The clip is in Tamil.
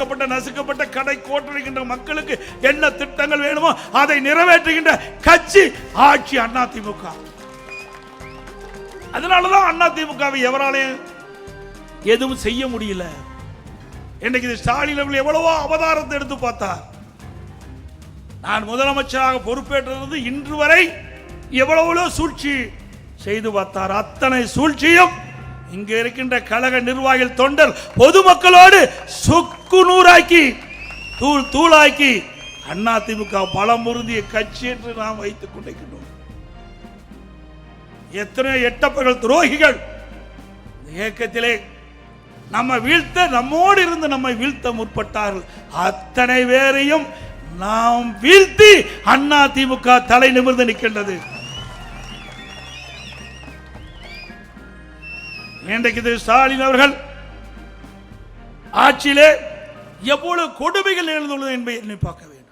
ஒடுக்கப்பட்ட நசுக்கப்பட்ட கடை கோட்டடைகின்ற மக்களுக்கு என்ன திட்டங்கள் வேணுமோ அதை நிறைவேற்றுகின்ற கட்சி ஆட்சி அண்ணா திமுக அதனாலதான் அண்ணா திமுகவை எவராலையும் எதுவும் செய்ய முடியல. இன்னைக்கு இது ஸ்டாலின் அவர்கள் எவ்வளவோ அவதாரத்தை எடுத்து பார்த்தார். நான் முதலமைச்சராக பொறுப்பேற்றது இன்று வரை எவ்வளவோ சூழ்ச்சி செய்து பார்த்தார். அத்தனை சூழ்ச்சியும் இங்கே இருக்கின்ற கழக நிர்வாகிகள் தொண்டர் பொதுமக்களோடு சுக் சுக்கு நூறாக்கி தூள் தூளாக்கி அதிமுக பலம் பொருந்திய கட்சி என்று நாம் வைத்துக் கொண்டிருக்கின்றோம். எத்தனை எட்டப்பர்கள் துரோகிகள் இயக்கத்திலே நம்ம வீழ்த்த நம்மோடு இருந்து நம்மை வீழ்த்த முற்பட்டார்கள். அத்தனை பேரையும் நாம் வீழ்த்தி அண்ணா திமுக தலை நிமிர்ந்து நிற்கின்றது. இன்றைக்கு ஸ்டாலின் அவர்கள் ஆட்சியிலே எவ்வளவு கொடுமைகள் எழுந்துள்ளது என்பதை எண்ணி பார்க்க வேண்டும்.